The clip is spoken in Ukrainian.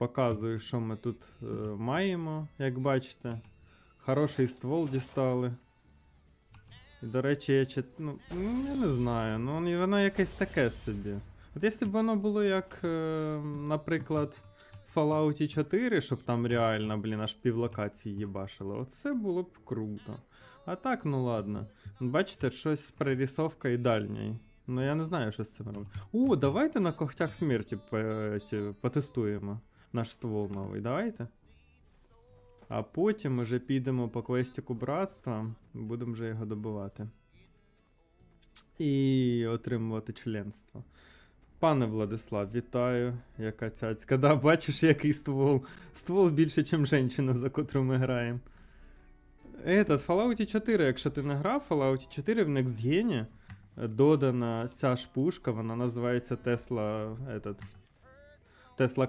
Показую, що ми тут е, маємо, як бачите. Хороший ствол дістали. І, до речі, я чит... ну, я не знаю, ну воно- якесь таке собі. От якщо б воно було як, е, наприклад, в Fallout 4, щоб там реально, блін, аж півлокації їбашило, оце було б круто. А так, ну ладно. Бачите, щось з прорисовкою дальньої. Ну я не знаю, що з цим робити. О, давайте на когтях смерті ці, потестуємо наш ствол новий. Давайте. А потім уже підемо по квестику братства, будемо вже його добивати. І отримувати членство. Пане Владислав, вітаю. Яка цяцька. Да, бачиш, який ствол. Ствол більше, ніж жінка, за котру ми граємо. Этот, Fallout 4, якщо ти не грав, Fallout 4 в Next Gen додана ця ж пушка, вона називається Tesla, этот, Tesla